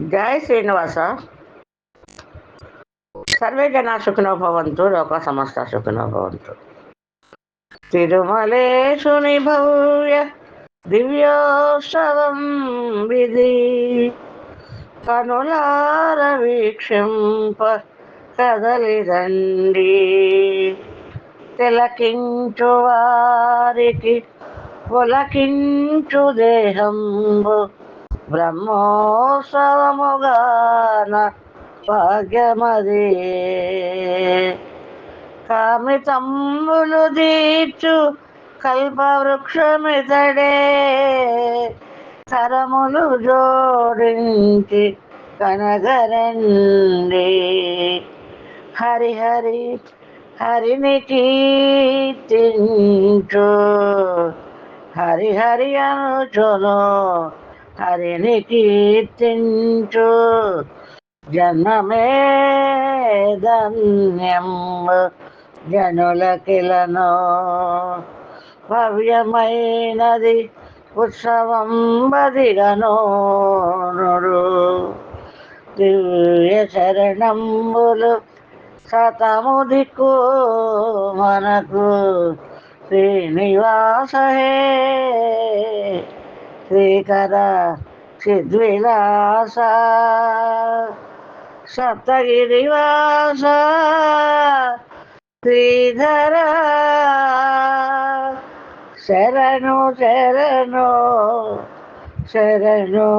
జై శ్రీనివాస. సర్వే జన సుఖినో భవంతు లోక సమస్త సుఖినో భవంతు. తిరుమలేశుని భవ్య దివ్యోత్సవం విధి. కనులార వీక్షింప కదలిదండి. తిలకించు వారికి పులకించు దేహంబు. బ్రహ్మోత్సవముగాన భాగ్యమది. కామితంబులు దీచు కల్పవృక్షమితడే కరములు జోడించి కనగరండి. హరిహరి హరిని కీర్తించు. హరిహరి అనుచును హరిని కీర్తించు. జనమే ధన్యం జనులకిలను భవ్యమైనది ఉత్సవం బదిగనోనుడు దివ్య శరణంబులు సతము దిక్కు మనకు శ్రీనివాస హే. శ్రీకర సిద్విలాస సప్తగిరివాస శ్రీధర శరణు శరణు శరణు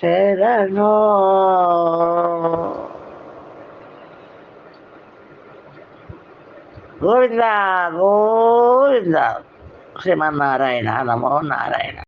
శరణు గోవింద గోవింద శ్రీమన్నారాయణ నమో నారాయణ